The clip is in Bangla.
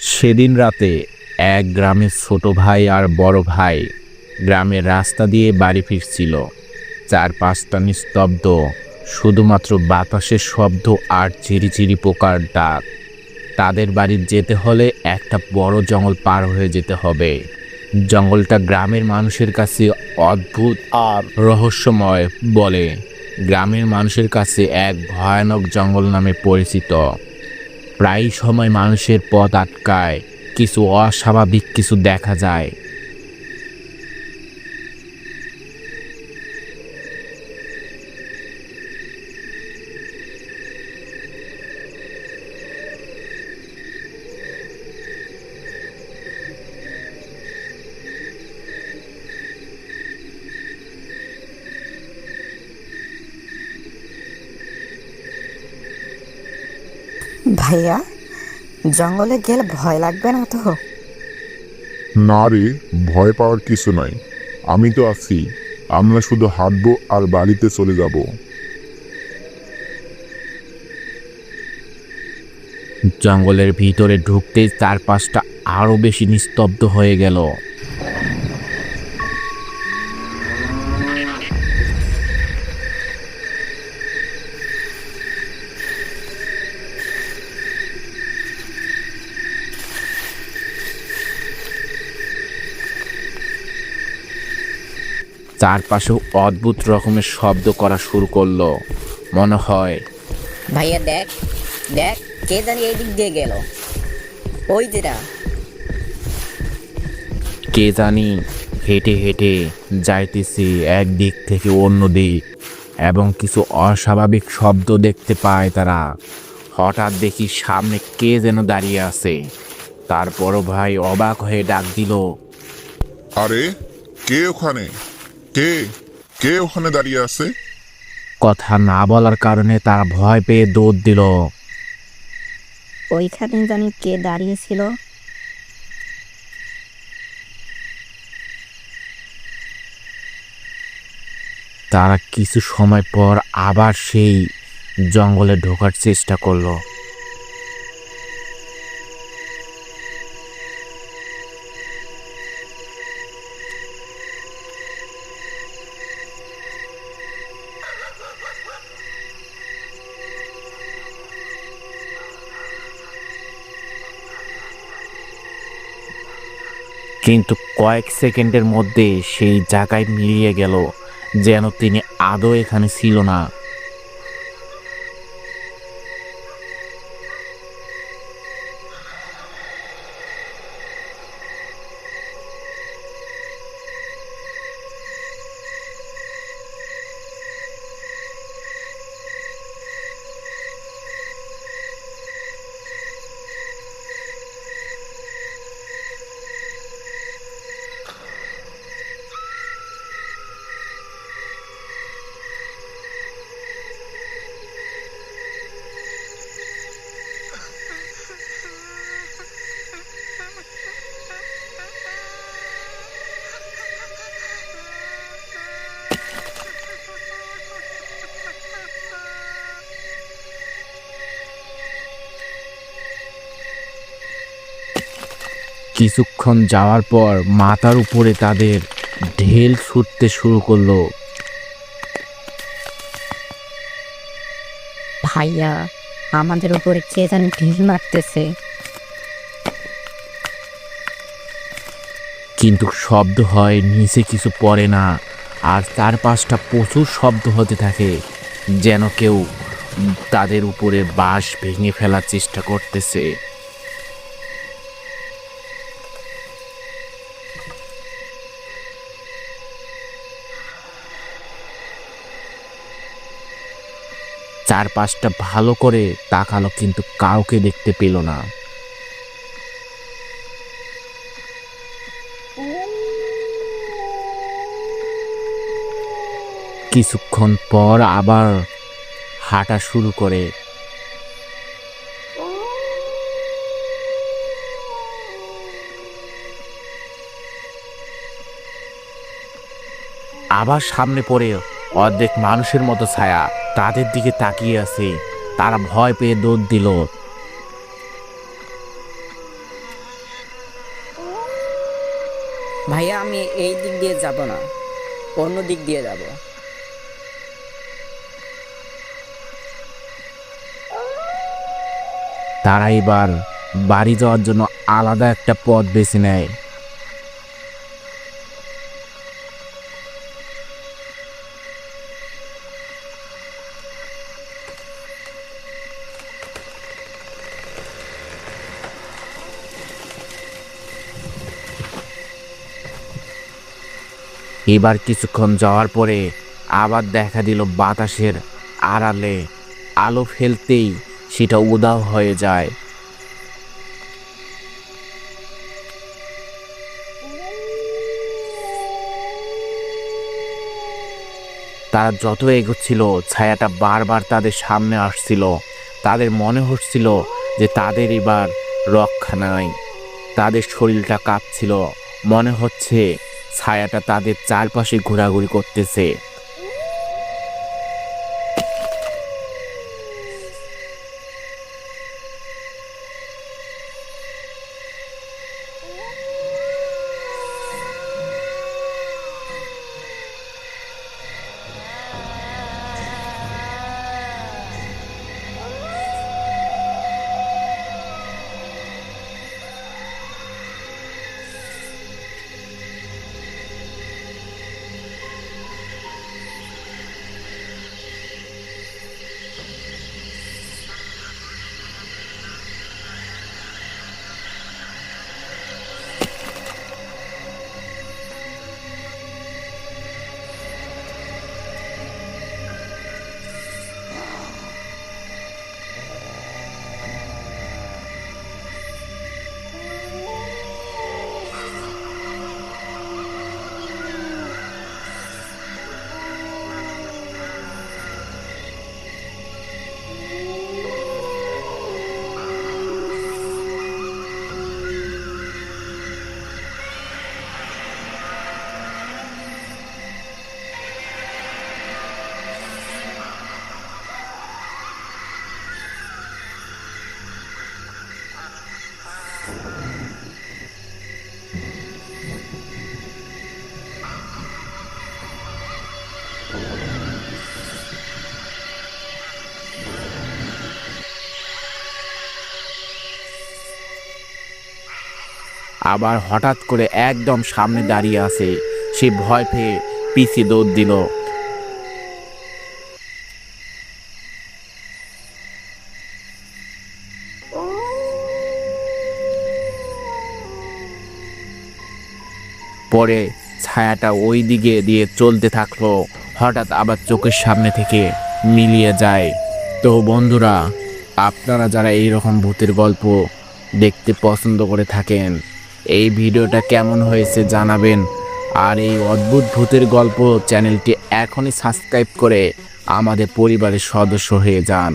সেদিন রাতে এক গ্রামের ছোট ভাই আর বড় ভাই গ্রামের রাস্তা দিয়ে বাড়ি ফিরছিল। চার পাঁচটা নিস্তব্ধ, শুধুমাত্র বাতাসের শব্দ আর চিরিচিরি পোকার ডাক। তাদের বাড়ি যেতে হলে একটা বড় জঙ্গল পার হয়ে যেতে হবে। জঙ্গলটা গ্রামের মানুষের কাছে অদ্ভুত আর রহস্যময় বলে গ্রামের মানুষের কাছে এক ভয়ানক জঙ্গল নামে পরিচিত। প্রায় সময় মানুষের পথ আটকায়, কিছু অস্বাভাবিক কিছু দেখা যায়। ভাইয়া জঙ্গলে গেলে ভয় লাগবে না তো? না রে ভয় পাওয়ার কিছু নাই। আমি তো আছি। আমরা শুধু হাঁটবো আর বাড়িতে চলে যাব। জঙ্গলের ভিতরে ঢুকতেই চারপাশটা আরও বেশি নিস্তব্ধ হয়ে গেল। চারপাশেও অদ্ভুত রকমের শব্দ করা শুরু করল। মনে হয় ভাইয়া দেখ দেখ কে জানি এই দিক দিয়ে গেল। ওই যেটা কে জানি হেঁটে হেঁটে যাইতেছি এক দিক থেকে অন্য দিক এবং কিছু অস্বাভাবিক শব্দ দেখতে পায় তারা। হঠাৎ দেখি সামনে কে যেন দাঁড়িয়ে আছে। তারপরও ভাই অবাক হয়ে ডাক দিল আরে কে ওখানে? কে? কে ওখানে দাঁড়িয়ে আছে? কথা না বলার কারণে তারা ভয় পেয়ে দৌড় দিল। ওইখানে জানি কে দাঁড়িয়েছিল। তারা কিছু সময় পর আবার সেই জঙ্গলে ঢোকার চেষ্টা করল। কিন্তু কয়েক সেকেন্ডের মধ্যে সেই জায়গায় মিলিয়ে গেল যেন তিনি আদৌ এখানে ছিল না। কিছুক্ষণ যাওয়ার পর মাথার উপরে তাদের ঢেল ছুটতে শুরু করল। ভাইয়া আমাদের উপরে কে যেন ঢিল মারতেছে। কিন্তু শব্দ হয় নিচে কিছু পড়ে না। আর চারপাশটা প্রচুর শব্দ হতে থাকে, যেন কেউ তাদের উপরে বাঁশ ভেঙে ফেলার চেষ্টা করতেছে। চারপাশটা ভালো করে তাকালো কিন্তু কাউকে দেখতে পেল না। কিছুক্ষণ পর আবার হাঁটা শুরু করে। আবার সামনে পড়ে অর্ধেক মানুষের মতো ছায়া, তাদের দিকে তাকিয়ে আছে। তারা ভয় পেয়ে দৌড় দিল। ভাইয়া, আমি এই দিক দিয়ে যাব না, অন্য দিক দিয়ে যাব। তারা এবার বাড়ি যাওয়ার জন্য আলাদা একটা পথ বেছে নেয়। এবার কিছুক্ষণ যাওয়ার পরে আবার দেখা দিল বাতাসের আড়ালে আলো ফেলতেই সেটা উদাও হয়ে যায়। তারা যত এগোচ্ছিল, ছায়াটা বারবার তাদের সামনে আসছিল। তাদের মনে হচ্ছিল যে তাদের এবার রক্ষা নাই। তাদের শরীরটা কাঁপছিল। মনে হচ্ছে ছায়াটা তাদের চারপাশে ঘোরাঘুরি করতেছে। আবার হঠাৎ করে একদম সামনে দাঁড়িয়ে আছে। সে ভয় পেয়ে পিছিয়ে দৌড় দিল। পরে ছায়াটা ওই দিকে দিয়ে চলতে থাকল। হঠাৎ আবার চোখের সামনে থেকে মিলিয়ে যায়। তো বন্ধুরা, আপনারা যারা এই রকম ভূতের গল্প দেখতে পছন্দ করে থাকেন, এই ভিডিওটা কেমন হয়েছে জানাবেন। আর এই অদ্ভুত ভূতের গল্প চ্যানেলটি এখনই সাবস্ক্রাইব করে আমাদের পরিবারের সদস্য হয়ে যান।